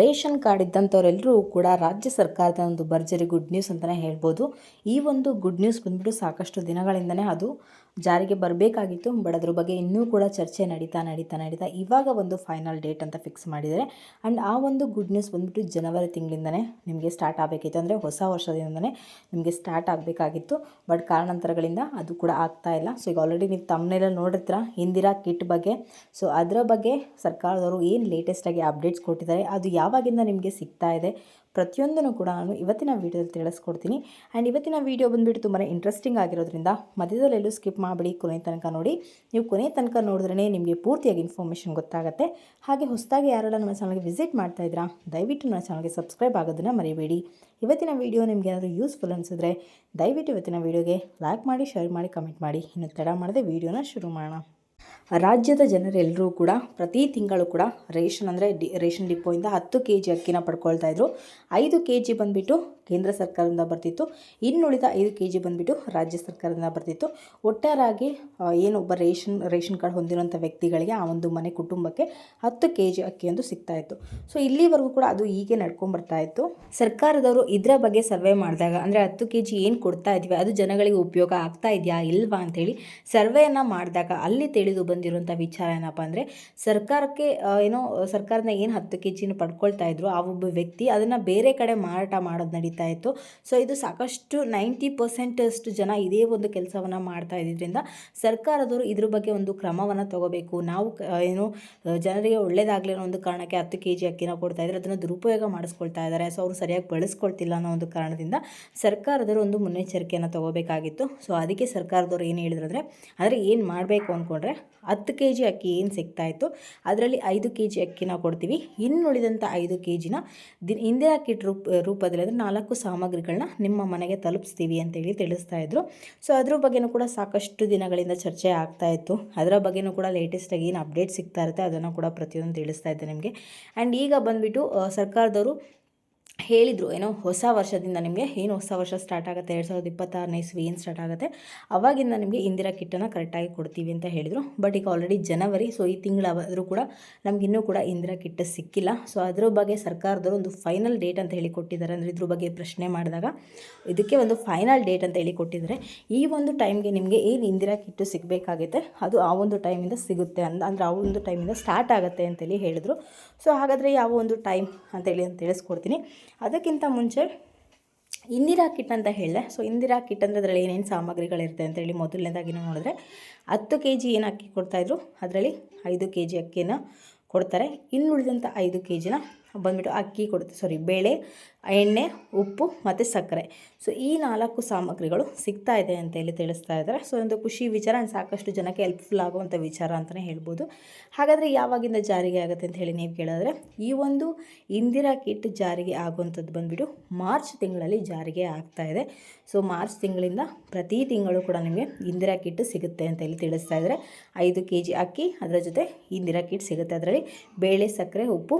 Ration card ಇದ್ದಂಥವರೆಲ್ಲರೂ ಕೂಡ ರಾಜ್ಯ ಸರ್ಕಾರದ ಒಂದು ಭರ್ಜರಿ ಗುಡ್ ನ್ಯೂಸ್ ಅಂತಲೇ ಹೇಳ್ಬೋದು. ಈ ಒಂದು ಗುಡ್ ನ್ಯೂಸ್ ಬಂದ್ಬಿಟ್ಟು ಸಾಕಷ್ಟು ದಿನಗಳಿಂದನೇ ಅದು ಜಾರಿಗೆ ಬರಬೇಕಾಗಿತ್ತು. ಬಟ್ ಅದ್ರ ಬಗ್ಗೆ ಇನ್ನೂ ಕೂಡ ಚರ್ಚೆ ನಡೀತಾ ನಡೀತಾ ನಡೀತಾ ಇವಾಗ ಒಂದು ಫೈನಲ್ ಡೇಟ್ ಅಂತ ಫಿಕ್ಸ್ ಮಾಡಿದ್ದಾರೆ. ಆ್ಯಂಡ್ ಆ ಒಂದು ಗುಡ್ ನ್ಯೂಸ್ ಬಂದ್ಬಿಟ್ಟು ಜನವರಿ ತಿಂಗಳಿಂದನೇ ನಿಮಗೆ ಸ್ಟಾರ್ಟ್ ಆಗಬೇಕಿತ್ತು. ಅಂದರೆ ಹೊಸ ವರ್ಷದಿಂದನೇ ನಿಮಗೆ ಸ್ಟಾರ್ಟ್ ಆಗಬೇಕಾಗಿತ್ತು. ಬಟ್ ಕಾರಣಾಂತರಗಳಿಂದ ಅದು ಕೂಡ ಆಗ್ತಾ ಇಲ್ಲ. ಸೊ ಈಗ ಆಲ್ರೆಡಿ ನೀವು ತಮ್ಮನೆಲ್ಲ ನೋಡಿರ್ತೀರ? ಹಿಂದಿರಾ ಕಿಟ್ ಬಗ್ಗೆ. ಸೊ ಅದರ ಬಗ್ಗೆ ಸರ್ಕಾರದವರು ಏನು ಲೇಟೆಸ್ಟಾಗಿ ಅಪ್ಡೇಟ್ಸ್ ಕೊಟ್ಟಿದ್ದಾರೆ, ಅದು ಯಾವಾಗಿಂದ ನಿಮಗೆ ಸಿಗ್ತಾ ಇದೆ, ಪ್ರತಿಯೊಂದನ್ನು ಕೂಡ ನಾನು ಇವತ್ತಿನ ವೀಡಿಯೋದಲ್ಲಿ ತಿಳಿಸ್ಕೊಡ್ತೀನಿ. ಆ್ಯಂಡ್ ಇವತ್ತಿನ ವೀಡಿಯೋ ಬಂದುಬಿಟ್ಟು ತುಂಬಾ ಇಂಟ್ರೆಸ್ಟಿಂಗ್ ಆಗಿರೋದ್ರಿಂದ ಮಧ್ಯದಲ್ಲೆಲ್ಲೂ ಸ್ಕಿಪ್ ಮಾಡಿಬಿಡಿ, ಕೊನೆ ತನಕ ನೋಡಿ. ನೀವು ಕೊನೆ ತನಕ ನೋಡಿದ್ರೆ ನಿಮಗೆ ಪೂರ್ತಿಯಾಗಿ ಇನ್ಫಾರ್ಮೇಷನ್ ಗೊತ್ತಾಗುತ್ತೆ. ಹಾಗೆ ಹೊಸದಾಗಿ ಯಾರೆಲ್ಲ ನಮ್ಮ ಚಾನಲ್ಗೆ ವಿಸಿಟ್ ಮಾಡ್ತಾ ಇದ್ದೀರಾ, ದಯವಿಟ್ಟು ನನ್ನ ಚಾನಲ್ಗೆ ಸಬ್ಸ್ಕ್ರೈಬ್ ಆಗೋದನ್ನು ಮರಿಬೇಡಿ. ಇವತ್ತಿನ ವೀಡಿಯೋ ನಿಮಗೆ ಏನಾದರೂ ಯೂಸ್ಫುಲ್ ಅನಿಸಿದ್ರೆ ದಯವಿಟ್ಟು ಇವತ್ತಿನ ವೀಡಿಯೋಗೆ ಲೈಕ್ ಮಾಡಿ ಶೇರ್ ಮಾಡಿ ಕಮೆಂಟ್ ಮಾಡಿ. ಇನ್ನು ತಡ ಮಾಡದೆ ವೀಡಿಯೋನ ಶುರು ಮಾಡೋಣ. ರಾಜ್ಯದ ಜನರೆಲ್ಲರೂ ಕೂಡ ಪ್ರತಿ ತಿಂಗಳು ಕೂಡ ರೇಷನ್ ಅಂದರೆ ಡಿ, ರೇಷನ್ ಡಿಪೋಯಿಂದ ಹತ್ತು ಕೆ ಜಿ ಅಕ್ಕಿನ ಪಡ್ಕೊಳ್ತಾ ಇದ್ರು. ಐದು ಕೆ ಜಿ ಬಂದುಬಿಟ್ಟು ಕೇಂದ್ರ ಸರ್ಕಾರದಿಂದ ಬರ್ತಿತ್ತು. ಇನ್ನುಳಿದ ಐದು ಕೆ ಜಿ ಬಂದುಬಿಟ್ಟು ರಾಜ್ಯ ಸರ್ಕಾರದಿಂದ ಬರ್ತಿತ್ತು. ಒಟ್ಟಾರಾಗಿ ಏನು ಒಬ್ಬ ರೇಷನ್ ರೇಷನ್ ಕಾರ್ಡ್ ಹೊಂದಿರುವಂಥ ವ್ಯಕ್ತಿಗಳಿಗೆ ಆ ಒಂದು ಮನೆ ಕುಟುಂಬಕ್ಕೆ ಹತ್ತು ಕೆ ಜಿ ಒಂದು ಸಿಗ್ತಾ ಇತ್ತು. ಸೊ ಇಲ್ಲಿವರೆಗೂ ಕೂಡ ಅದು ಹೀಗೆ ನಡ್ಕೊಂಡ್ಬರ್ತಾ ಇತ್ತು. ಸರ್ಕಾರದವರು ಇದರ ಬಗ್ಗೆ ಸರ್ವೆ ಮಾಡಿದಾಗ, ಅಂದರೆ ಹತ್ತು ಕೆ ಜಿ ಏನು ಕೊಡ್ತಾ ಇದ್ವಿ, ಅದು ಜನಗಳಿಗೆ ಉಪಯೋಗ ಆಗ್ತಾ ಇದೆಯಾ, ಇಲ್ವಾ ಅಂತೇಳಿ ಸರ್ವೆಯನ್ನು ಮಾಡಿದಾಗ ಅಲ್ಲಿ ತಿಳಿದು ಬಂದಿರುವಂಥ ವಿಚಾರ ಏನಪ್ಪ ಅಂದರೆ ಸರ್ಕಾರಕ್ಕೆ ಏನೋ ಸರ್ಕಾರದ ಏನು ಹತ್ತು ಕೆ ಜಿನ ಪಡ್ಕೊಳ್ತಾ ಇದ್ರು, ಆ ಒಬ್ಬ ವ್ಯಕ್ತಿ ಅದನ್ನು ಬೇರೆ ಕಡೆ ಮಾರಾಟ ಮಾಡೋದು ನಡೀತಾ ಇತ್ತು. ಸೊ ಇದು ಸಾಕಷ್ಟು ನೈಂಟಿ ಪರ್ಸೆಂಟಷ್ಟು ಜನ ಇದೇ ಒಂದು ಕೆಲಸವನ್ನು ಮಾಡ್ತಾ ಇದ್ರಿಂದ ಸರ್ಕಾರದವರು ಇದ್ರ ಬಗ್ಗೆ ಒಂದು ಕ್ರಮವನ್ನು ತಗೋಬೇಕು. ನಾವು ಏನು ಜನರಿಗೆ ಒಳ್ಳೇದಾಗಲಿ ಅನ್ನೋ ಒಂದು ಕಾರಣಕ್ಕೆ ಹತ್ತು ಕೆ ಜಿ ಅಕ್ಕಿನ ಕೊಡ್ತಾ ಇದ್ದಾರೆ ಅದನ್ನು ದುರುಪಯೋಗ ಮಾಡಿಸ್ಕೊಳ್ತಾ ಇದ್ದಾರೆ ಸೊ ಅವರು ಸರಿಯಾಗಿ ಬಳಸ್ಕೊಳ್ತಿಲ್ಲ ಅನ್ನೋ ಒಂದು ಕಾರಣದಿಂದ ಸರ್ಕಾರದವರು ಒಂದು ಮುನ್ನೆಚ್ಚರಿಕೆಯನ್ನು ತಗೋಬೇಕಾಗಿತ್ತು. ಸೊ ಅದಕ್ಕೆ ಸರ್ಕಾರದವರು ಏನು ಹೇಳಿದ್ರು ಅಂದರೆ ಅಂದರೆ ಏನು ಮಾಡಬೇಕು ಅಂದ್ಕೊಂಡ್ರೆ ಹತ್ತು ಕೆ ಜಿ ಅಕ್ಕಿ ಏನು ಸಿಗ್ತಾಯಿತ್ತು? ಅದರಲ್ಲಿ ಐದು ಕೆ ಜಿ ಅಕ್ಕಿನ ಕೊಡ್ತೀವಿ. ಇನ್ನುಳಿದಂಥ ಐದು ಕೆ ಜಿನ ದಿನ ಇಂದಿರಾ ಕಿಟ್ ರೂಪ, ರೂಪದಲ್ಲಿ ಅಂದರೆ ನಾಲ್ಕು ಸಾಮಗ್ರಿಗಳನ್ನ ನಿಮ್ಮ ಮನೆಗೆ ತಲುಪಿಸ್ತೀವಿ ಅಂತೇಳಿ ತಿಳಿಸ್ತಾ ಇದ್ರು ಸೊ, ಅದ್ರ ಬಗ್ಗೆನೂ ಕೂಡ ಸಾಕಷ್ಟು ದಿನಗಳಿಂದ ಚರ್ಚೆ ಆಗ್ತಾ ಇತ್ತು ಅದರ ಬಗ್ಗೆನೂ ಕೂಡ ಲೇಟೆಸ್ಟಾಗಿ ಏನು ಅಪ್ಡೇಟ್ ಸಿಗ್ತಾ ಇರುತ್ತೆ ಅದನ್ನು ಕೂಡ ಪ್ರತಿಯೊಂದು ತಿಳಿಸ್ತಾ ಇದ್ದೆ ನಿಮಗೆ. ಆ್ಯಂಡ್ ಈಗ ಬಂದುಬಿಟ್ಟು ಸರ್ಕಾರದವರು ಹೇಳಿದರು, ಏನೋ ಹೊಸ ವರ್ಷದಿಂದ ನಿಮಗೆ ಏನು ಹೊಸ ವರ್ಷ ಸ್ಟಾರ್ಟ್ ಆಗುತ್ತೆ, ಎರಡು ಸಾವಿರದ ಇಪ್ಪತ್ತಾರನೇ ಇಸ್ವಿ ಏನು ಸ್ಟಾರ್ಟ್ ಆಗುತ್ತೆ, ಅವಾಗಿಂದ ನಿಮಗೆ ಇಂದಿರಾ ಕಿಟ್ಟನ್ನು ಕರೆಕ್ಟಾಗಿ ಕೊಡ್ತೀವಿ ಅಂತ ಹೇಳಿದರು. ಬಟ್ ಈಗ ಆಲ್ರೆಡಿ ಜನವರಿ ಸೊ ಈ ತಿಂಗಳಾದರೂ ಕೂಡ ನಮ್ಗೆ ಇನ್ನೂ ಕೂಡ ಇಂದಿರಾ ಕಿಟ್ಟ ಸಿಕ್ಕಿಲ್ಲ. ಸೊ ಅದ್ರ ಬಗ್ಗೆ ಸರ್ಕಾರದವರು ಒಂದು ಫೈನಲ್ ಡೇಟ್ ಅಂತ ಹೇಳಿ ಕೊಟ್ಟಿದ್ದಾರೆ. ಅಂದರೆ ಇದ್ರ ಬಗ್ಗೆ ಪ್ರಶ್ನೆ ಮಾಡಿದಾಗ ಇದಕ್ಕೆ ಒಂದು ಫೈನಲ್ ಡೇಟ್ ಅಂತ ಹೇಳಿ ಕೊಟ್ಟಿದ್ದಾರೆ. ಈ ಒಂದು ಟೈಮ್ಗೆ ನಿಮಗೆ ಏನು ಇಂದಿರಾ ಕಿಟ್ಟು ಸಿಗಬೇಕಾಗುತ್ತೆ, ಅದು ಆ ಒಂದು ಟೈಮಿಂದ ಸಿಗುತ್ತೆ ಅಂದ, ಅಂದರೆ ಆ ಒಂದು ಟೈಮಿಂದ ಸ್ಟಾರ್ಟ್ ಆಗುತ್ತೆ ಅಂತೇಳಿ ಹೇಳಿದರು. ಸೊ ಹಾಗಾದರೆ ಯಾವ ಒಂದು ಟೈಮ್ ಅಂತೇಳಿ ಅಂತ ತಿಳಿಸ್ಕೊಡ್ತೀನಿ. ಅದಕ್ಕಿಂತ ಮುಂಚೆ ಇಂದಿರಾ ಕಿಟ್ ಅಂತ ಹೇಳಿದೆ ಸೊ ಇಂದಿರಾ ಕಿಟ್ ಅಂದರೆ ಅದರಲ್ಲಿ ಏನೇನು ಸಾಮಗ್ರಿಗಳಿರುತ್ತೆ ಅಂತೇಳಿ ಮೊದಲನೇದಾಗಿ ನೋಡಿದ್ರೆ ಹತ್ತು ಕೆ ಜಿ ಏನು ಅಕ್ಕಿ ಕೊಡ್ತಾಯಿದ್ರು ಅದರಲ್ಲಿ ಐದು ಕೆ ಜಿ ಅಕ್ಕಿಯನ್ನು ಕೊಡ್ತಾರೆ. ಇನ್ನುಳಿದಂಥ ಐದು ಕೆ ಜಿನ ಬಂದುಬಿಟ್ಟು ಅಕ್ಕಿ ಕೊಡುತ್ತೆ ಸಾರಿ ಬೇಳೆ, ಎಣ್ಣೆ, ಉಪ್ಪು ಮತ್ತು ಸಕ್ಕರೆ. ಸೊ ಈ ನಾಲ್ಕು ಸಾಮಗ್ರಿಗಳು ಸಿಗ್ತಾ ಇದೆ ಅಂತ ಹೇಳಿ ತಿಳಿಸ್ತಾ ಇದ್ದಾರೆ. ಸೊ ಒಂದು ಖುಷಿ ವಿಚಾರ ಆ್ಯಂಡ್ ಸಾಕಷ್ಟು ಜನಕ್ಕೆ ಹೆಲ್ಪ್ಫುಲ್ ಆಗುವಂಥ ವಿಚಾರ ಅಂತಲೇ ಹೇಳ್ಬೋದು. ಹಾಗಾದರೆ ಯಾವಾಗಿಂದ ಜಾರಿಗೆ ಆಗುತ್ತೆ ಅಂತ ಹೇಳಿ ನೀವು ಕೇಳಿದ್ರೆ, ಈ ಒಂದು ಇಂದಿರಾ ಕಿಟ್ ಜಾರಿಗೆ ಆಗುವಂಥದ್ದು ಬಂದುಬಿಟ್ಟು ಮಾರ್ಚ್ ತಿಂಗಳಲ್ಲಿ ಜಾರಿಗೆ ಆಗ್ತಾ ಇದೆ. ಸೊ ಮಾರ್ಚ್ ತಿಂಗಳಿಂದ ಪ್ರತಿ ತಿಂಗಳು ಕೂಡ ನಿಮಗೆ ಇಂದಿರಾ ಕಿಟ್ ಸಿಗುತ್ತೆ ಅಂತ ಹೇಳಿ ತಿಳಿಸ್ತಾ ಇದ್ದಾರೆ. ಐದು ಕೆ ಜಿ ಅಕ್ಕಿ, ಅದರ ಜೊತೆ ಇಂದಿರಾ ಕಿಟ್ ಸಿಗುತ್ತೆ. ಅದರಲ್ಲಿ ಬೇಳೆ, ಸಕ್ಕರೆ, ಉಪ್ಪು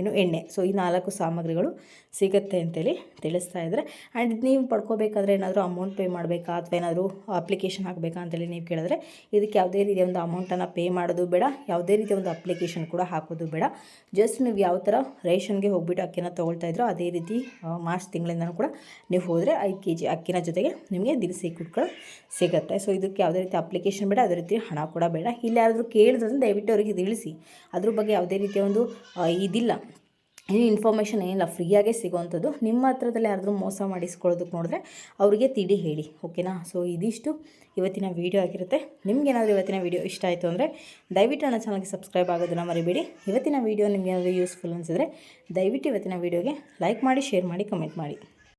ಏನು ಎಣ್ಣೆ. ಸೊ ಈ ನಾಲ್ಕು ಸಾಮಗ್ರಿಗಳು ಸಿಗುತ್ತೆ ಅಂತೇಳಿ ತಿಳಿಸ್ತಾ ಇದ್ದಾರೆ. ಆ್ಯಂಡ್ ನೀವು ಪಡ್ಕೋಬೇಕಾದ್ರೆ ಏನಾದರೂ ಅಮೌಂಟ್ ಪೇ ಮಾಡಬೇಕಾ? ಅಥವಾ ಏನಾದರೂ ಅಪ್ಲಿಕೇಶನ್ ಹಾಕಬೇಕಾ ಅಂತೇಳಿ ನೀವು ಕೇಳಿದ್ರೆ, ಇದಕ್ಕೆ ಯಾವುದೇ ರೀತಿಯ ಒಂದು ಅಮೌಂಟನ್ನು ಪೇ ಮಾಡೋದು ಬೇಡ. ಯಾವುದೇ ರೀತಿಯ ಒಂದು ಅಪ್ಲಿಕೇಶನ್ ಕೂಡ ಹಾಕೋದು ಬೇಡ. ಜಸ್ಟ್ ನೀವು ಯಾವ ಥರ ರೇಷನ್ಗೆ ಹೋಗ್ಬಿಟ್ಟು ಅಕ್ಕಿನ ತೊಗೊಳ್ತಾ ಇದ್ರೋ ಅದೇ ರೀತಿ ಮಾರ್ಚ್ ತಿಂಗಳಿಂದನೂ ಕೂಡ ನೀವು ಹೋದರೆ ಐದು ಕೆ ಜಿ ಅಕ್ಕಿನ ಜೊತೆಗೆ ನಿಮಗೆ ದಿನಸಿ ಕುಟ್ಗಳು ಸಿಗುತ್ತೆ. ಸೊ ಇದಕ್ಕೆ ಯಾವುದೇ ರೀತಿ ಅಪ್ಲಿಕೇಶನ್ ಬೇಡ, ಅದೇ ರೀತಿ ಹಣ ಕೂಡ ಬೇಡ. ಇಲ್ಲಿ ಯಾರಾದರೂ ಕೇಳಿದ್ರೆ ದಯವಿಟ್ಟು ಅವರಿಗೆ ತಿಳಿಸಿ. ಅದ್ರ ಬಗ್ಗೆ ಯಾವುದೇ ರೀತಿಯ ಒಂದು ಇದಿಲ್ಲ. ಏನು ಇನ್ಫಾರ್ಮೇಷನ್ ಏನಿಲ್ಲ ಫ್ರೀಯಾಗೇ ಸಿಗೋವಂಥದ್ದು ನಿಮ್ಮ ಹತ್ರದಲ್ಲಿ ಯಾರಾದರೂ ಮೋಸ ಮಾಡಿಸ್ಕೊಳ್ಳೋದಕ್ಕೆ ನೋಡಿದ್ರೆ ಅವರಿಗೆ ತಿಡಿ ಹೇಳಿ ಓಕೆನಾ ಸೊ ಇದಿಷ್ಟು ಇವತ್ತಿನ ವೀಡಿಯೋ ಆಗಿರುತ್ತೆ. ನಿಮ್ಗೇನಾದರೂ ಇವತ್ತಿನ ವೀಡಿಯೋ ಇಷ್ಟ ಆಯಿತು ಅಂದರೆ ದಯವಿಟ್ಟು ನನ್ನ ಚಾನಲ್ಗೆ ಸಬ್ಸ್ಕ್ರೈಬ್ ಆಗೋದನ್ನು ಮರಿಬೇಡಿ. ಇವತ್ತಿನ ವೀಡಿಯೋ ನಿಮಗೇನಾದರೂ ಯೂಸ್ಫುಲ್ ಅನಿಸಿದ್ರೆ ದಯವಿಟ್ಟು ಇವತ್ತಿನ ವೀಡಿಯೋಗೆ ಲೈಕ್ ಮಾಡಿ ಶೇರ್ ಮಾಡಿ ಕಮೆಂಟ್ ಮಾಡಿ.